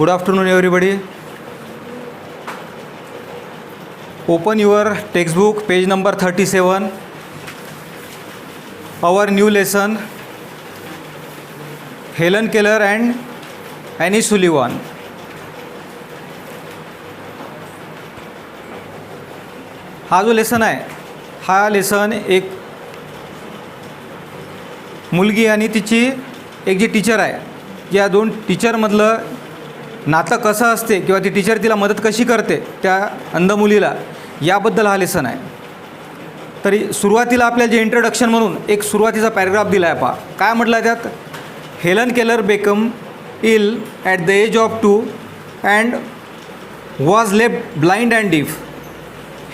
Good afternoon everybody open your textbook page number thirty seven our new lesson Helen Keller and Annie Sullivan हा जो lesson आहे हा lesson एक मुलगी आणि तिची एक जी टीचर आहे या दोन टीचरमधलं नातं कसं असते किंवा ती टीचर तिला मदत कशी करते त्या अंध मुलीला याबद्दल हा लेसन आहे. तरी सुरुवातीला आपल्याला जे इंट्रोडक्शन म्हणून एक सुरुवातीचा पॅरेग्राफ दिला आहे पहा. काय म्हटलं आहे त्यात? Helen Keller became ill at the age of two and was left blind and deaf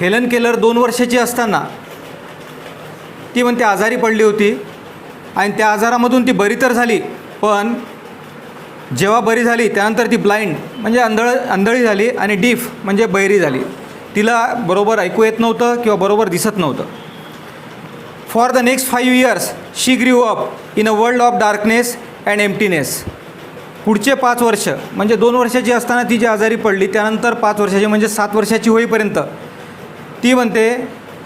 Helen Keller दोन वर्षाची असताना ती म्हणते आजारी पडली होती आणि त्या आजारामधून ती बरी तर झाली पण जेव्हा बरी झाली त्यानंतर ती ब्लाइंड म्हणजे अंधळ अंधळी झाली आणि डीफ म्हणजे बहिरी झाली. तिला बरोबर ऐकू येत नव्हतं किंवा बरोबर दिसत नव्हतं. For the next five years she grew up in a world of darkness and emptiness पुढचे पाच वर्ष म्हणजे दोन वर्षाची असताना ती जी आजारी पडली त्यानंतर पाच वर्षाची म्हणजे सात वर्षाची होईपर्यंत ती म्हणते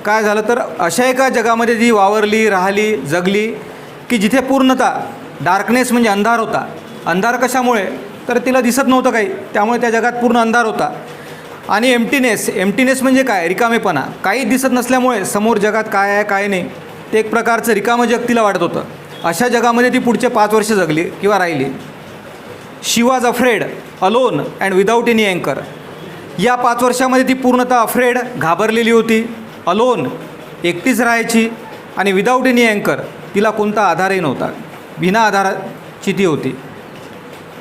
काय झालं तर अशा एका जगामध्ये ती वावरली राहिली जगली की जिथे पूर्णतः डार्कनेस म्हणजे अंधार होता अंधार कशामुळे? तर तिला दिसत नव्हतं काही. त्यामुळे त्या जगात पूर्ण अंधार होता. आणि एमटीनेस एम्टीनेस म्हणजे काय? रिकामेपणा. काही दिसत नसल्यामुळे समोर जगात काय आहे काय नाही ते एक प्रकारचं रिकामं जग तिला वाटत होतं. अशा जगामध्ये ती पुढचे पाच वर्ष जगली किंवा राहिली. She was afraid alone and without any अँकर या पाच वर्षामध्ये ती पूर्णतः अफ्रेड घाबरलेली होती. अलोन एकटीच राहायची आणि विदाऊट एनी अँकर तिला कोणता आधारही नव्हता. बिना आधाराची ती होती.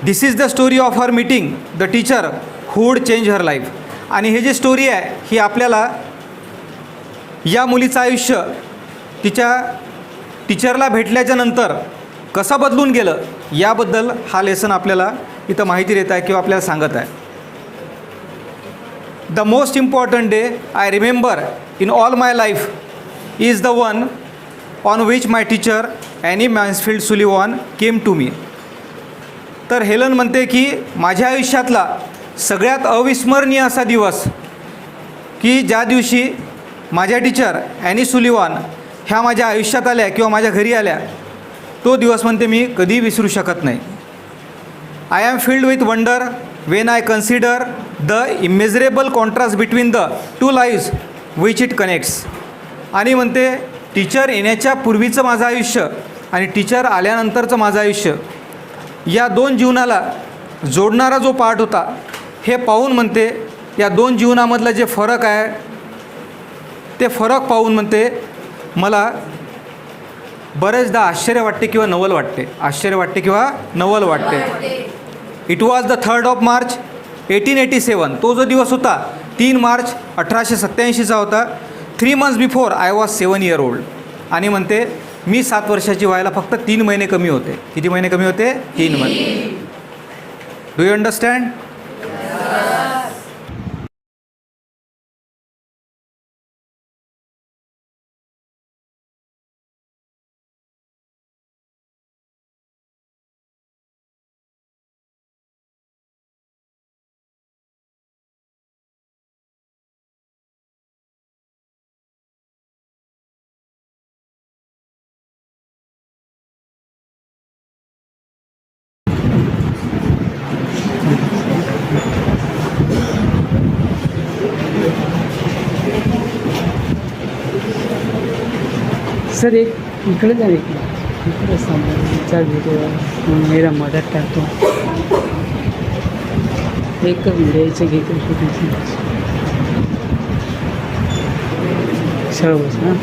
This is the story of her meeting the teacher who'd change her life आणि हे जे स्टोरी आहे ही आपल्याला या मुलीचं आयुष्य तिच्या टीचरला भेटल्याच्या नंतर कसं बदलून गेलं याबद्दल हा लेसन आपल्याला इथं माहिती देत आहे किंवा आपल्याला सांगत आहे. The most important day I remember in all my life is the one on which my teacher Annie Mansfield Sullivan came to me तर हेलन म्हणते की माझ्या आयुष्यातला सगळ्यात अविस्मरणीय असा दिवस की ज्या दिवशी माझ्या टीचर ॲनी सुलिवान ह्या माझ्या आयुष्यात आल्या किंवा माझ्या घरी आल्या तो दिवस म्हणते मी कधी विसरू शकत नाही. I am filled with wonder when I consider the immeasurable contrast between the two lives which it connects आणि म्हणते टीचर येण्याच्या पूर्वीचं माझं आयुष्य आणि टीचर आल्यानंतरचं माझं आयुष्य या दोन जीवनाला जोडणारा जो पार्ट होता हे पाहून म्हणते या दोन जीवनामधलं जे फरक आहे ते फरक पाहून म्हणते मला बरेचदा आश्चर्य वाटते किंवा नवल वाटते. आश्चर्य वाटते किंवा नवल वाटते. It was the third of March eighteen eighty seven तो जो दिवस होता तीन मार्च अठराशे सत्त्याऐंशीचा होता. Three months before I was seven year old आणि म्हणते मी सात वर्षाची व्हायला फक्त तीन महिने कमी होते. किती महिने कमी होते? तीन महिने. डू यू अंडरस्टँड सर एक इकडे जा एक इकडे विचार घेतो मेरा मदत टाकतो एक व्हिडिओचं घेतो शूटिंग सर्वच ना हां?